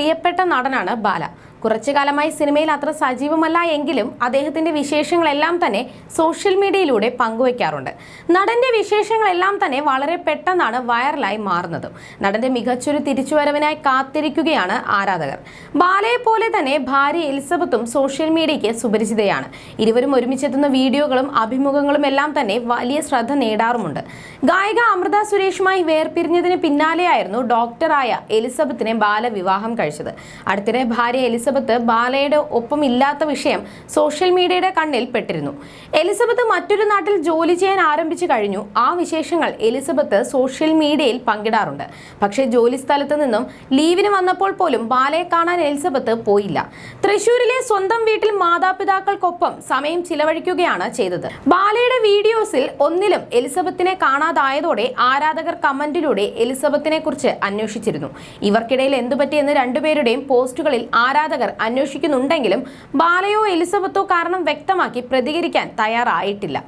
പ്രിയപ്പെട്ട നടനാണ് ബാല. കുറച്ചു കാലമായി സിനിമയിൽ അത്ര സജീവമല്ല എങ്കിലും അദ്ദേഹത്തിന്റെ വിശേഷങ്ങളെല്ലാം തന്നെ സോഷ്യൽ മീഡിയയിലൂടെ പങ്കുവയ്ക്കാറുണ്ട്. നടന്റെ വിശേഷങ്ങളെല്ലാം തന്നെ വളരെ പെട്ടെന്നാണ് വൈറലായി മാറുന്നത്. നടന്റെ മികച്ചൊരു തിരിച്ചുവരവിനായി കാത്തിരിക്കുകയാണ് ആരാധകർ. ബാലയെ പോലെ തന്നെ ഭാര്യ എലിസബത്തും സോഷ്യൽ മീഡിയയ്ക്ക് സുപരിചിതയാണ്. ഇരുവരും ഒരുമിച്ചെത്തുന്ന വീഡിയോകളും അഭിമുഖങ്ങളും എല്ലാം തന്നെ വലിയ ശ്രദ്ധ നേടാറുമുണ്ട്. ഗായിക അമൃത സുരേഷുമായി വേർപിരിഞ്ഞതിന് പിന്നാലെയായിരുന്നു ഡോക്ടറായ എലിസബത്തിനെ ബാല വിവാഹം കഴിച്ചത്. അടുത്തിടെ ഭാര്യ എലിസബത്ത് ബാലയുടെ ഒപ്പമില്ലാത്ത വിഷയം സോഷ്യൽ മീഡിയയുടെ കണ്ണിൽ പെട്ടിരുന്നു. എലിസബത്ത് മറ്റൊരു നാട്ടിൽ ജോലി ചെയ്യാൻ ആരംഭിച്ചു കഴിഞ്ഞു. ആ വിശേഷങ്ങൾ എലിസബത്ത് സോഷ്യൽ മീഡിയയിൽ പങ്കിടാറുണ്ട്. പക്ഷേ ജോലി സ്ഥലത്ത് നിന്നും ലീവിന് വന്നപ്പോൾ പോലും ബാലയെ കാണാൻ എലിസബത്ത് പോയില്ല. തൃശൂരിലെ സ്വന്തം വീട്ടിൽ മാതാപിതാക്കൾക്കൊപ്പം സമയം ചിലവഴിക്കുകയാണ് ചെയ്തത്. ബാലയുടെ വീഡിയോസിൽ ഒന്നിലും എലിസബത്തിനെ കാണാതായതോടെ ആരാധകർ കമന്റിലൂടെ എലിസബത്തിനെ കുറിച്ച് അന്വേഷിച്ചിരുന്നു. ഇവർക്കിടയിൽ എന്തുപറ്റിയെന്ന് രണ്ടുപേരുടെയും പോസ്റ്റുകളിൽ ആരാധകർ അന്വേഷിക്കുന്നുണ്ടെങ്കിലും ബാലയോ എലിസബത്തോ കാരണം വ്യക്തമാക്കി പ്രതികരിക്കാൻ തയ്യാറായിട്ടില്ല.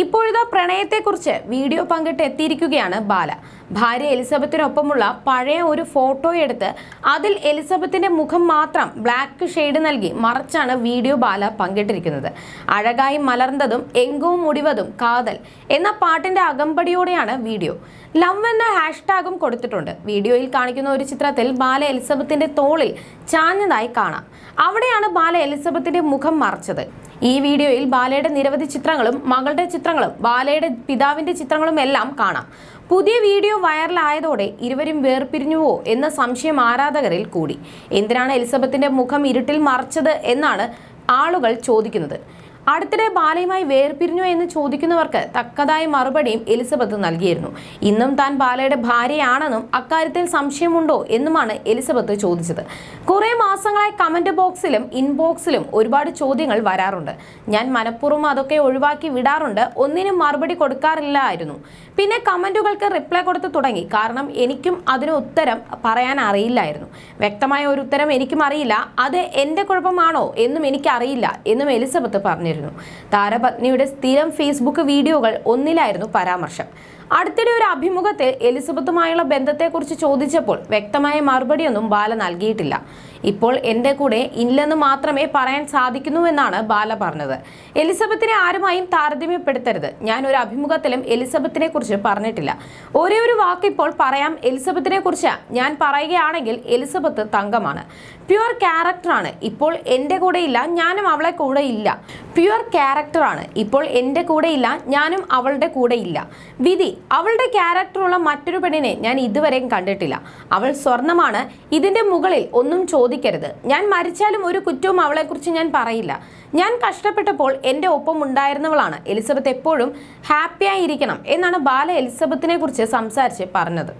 ഇപ്പോഴിതാ പ്രണയത്തെക്കുറിച്ച് വീഡിയോ പങ്കിട്ട് എത്തിയിരിക്കുകയാണ് ബാല. ഭാര്യ എലിസബത്തിനൊപ്പമുള്ള പഴയ ഒരു ഫോട്ടോ എടുത്ത് അതിൽ എലിസബത്തിന്റെ മുഖം മാത്രം ബ്ലാക്ക് ഷെയ്ഡ് നൽകി മറച്ചാണ് വീഡിയോ ബാല പങ്കിട്ടിരിക്കുന്നത്. അഴകായി മലർന്നതും എങ്കവും മുടിവതും കാതൽ എന്ന പാട്ടിന്റെ അകമ്പടിയോടെയാണ് വീഡിയോ. ലവ് എന്ന ഹാഷ്ടാഗും കൊടുത്തിട്ടുണ്ട്. വീഡിയോയിൽ കാണിക്കുന്ന ഒരു ചിത്രത്തിൽ ബാല എലിസബത്തിന്റെ തോളിൽ ചാഞ്ഞതായി കാണാം. അവിടെയാണ് ബാല എലിസബത്തിന്റെ മുഖം മറച്ചത്. ഈ വീഡിയോയിൽ ബാലയുടെ നിരവധി ചിത്രങ്ങളും മകളുടെ ചിത്രങ്ങളും ബാലയുടെ പിതാവിന്റെ ചിത്രങ്ങളും എല്ലാം കാണാം. പുതിയ വീഡിയോ വൈറലായതോടെ ഇരുവരും വേർപിരിഞ്ഞുവോ എന്ന സംശയം ആരാധകരിൽ കൂടി. എന്തിനാണ് എലിസബത്തിന്റെ മുഖം ഇരുട്ടിൽ മറച്ചത് എന്നാണ് ആളുകൾ ചോദിക്കുന്നത്. അടുത്തിടെ ബാലയുമായി വേർപിരിഞ്ഞു എന്ന് ചോദിക്കുന്നവർക്ക് തക്കതായ മറുപടിയും എലിസബത്ത് നൽകിയിരുന്നു. ഇന്നും താൻ ബാലയുടെ ഭാര്യയാണെന്നും അക്കാര്യത്തിൽ സംശയമുണ്ടോ എന്നുമാണ് എലിസബത്ത് ചോദിച്ചത്. കുറെ മാസങ്ങളായി കമന്റ് ബോക്സിലും ഇൻബോക്സിലും ഒരുപാട് ചോദ്യങ്ങൾ വരാറുണ്ട്. ഞാൻ മനഃപൂർവം അതൊക്കെ ഒഴിവാക്കി വിടാറുണ്ട്. ഒന്നിനും മറുപടി കൊടുക്കാറില്ലായിരുന്നു. പിന്നെ കമന്റുകൾക്ക് റിപ്ലൈ കൊടുത്തു തുടങ്ങി. കാരണം എനിക്കും അതിന് ഉത്തരം പറയാൻ അറിയില്ലായിരുന്നു. വ്യക്തമായ ഒരു ഉത്തരം എനിക്കും അറിയില്ല. അത് എന്റെ കുഴപ്പമാണോ എന്നും എനിക്കറിയില്ല എന്നും എലിസബത്ത് പറഞ്ഞിരുന്നു താരപത്നിയുടെ സ്ഥിരം ഫേസ്ബുക്ക് വീഡിയോകൾ ഒന്നിലായിരുന്നു പരാമർശം. അടുത്തിടെ ഒരു അഭിമുഖത്തിൽ എലിസബത്തുമായുള്ള ബന്ധത്തെക്കുറിച്ച് ചോദിച്ചപ്പോൾ വ്യക്തമായ മറുപടിയൊന്നും ബാല നൽകിയിട്ടില്ല. ഇപ്പോൾ എന്റെ കൂടെ ഇല്ലെന്ന് മാത്രമേ പറയാൻ സാധിക്കുന്നുവെന്നാണ് ബാല പറഞ്ഞത്. എലിസബത്തിനെ ആരുമായും താരതമ്യപ്പെടുത്തരുത്. ഞാൻ ഒരു അഭിമുഖത്തിലും എലിസബത്തിനെ കുറിച്ച് പറഞ്ഞിട്ടില്ല. ഒരേ ഒരു വാക്ക് ഇപ്പോൾ പറയാം എലിസബത്തിനെ കുറിച്ച് ഞാൻ പറയുകയാണെങ്കിൽ എലിസബത്ത് തങ്കമാണ്. പ്യുവർ ക്യാരക്ടറാണ്. ഇപ്പോൾ എന്റെ കൂടെ ഇല്ല ഞാനും അവളെ കൂടെ ഇല്ല. പ്യുവർ ക്യാരക്ടറാണ്. ഇപ്പോൾ എന്റെ കൂടെ ഇല്ല ഞാനും അവളുടെ കൂടെ ഇല്ല വിധി അവളുടെ ക്യാരക്ടറുള്ള മറ്റൊരു പെണ്ണിനെ ഞാൻ ഇതുവരെയും കണ്ടിട്ടില്ല. അവൾ സ്വർണമാണ് ഇതിന്റെ മുകളിൽ ഒന്നും ചോദിക്കരുത്. ഞാൻ മരിച്ചാലും ഒരു കുറ്റവും അവളെക്കുറിച്ച് ഞാൻ പറയില്ല. ഞാൻ കഷ്ടപ്പെട്ടപ്പോൾ എന്റെ ഒപ്പം ഉണ്ടായിരുന്നവളാണ്. എലിസബത്ത് എപ്പോഴും ഹാപ്പിയായിരിക്കണം എന്നാണ് ബാല എലിസബത്തിനെ കുറിച്ച് സംസാരിച്ച് പറഞ്ഞത്.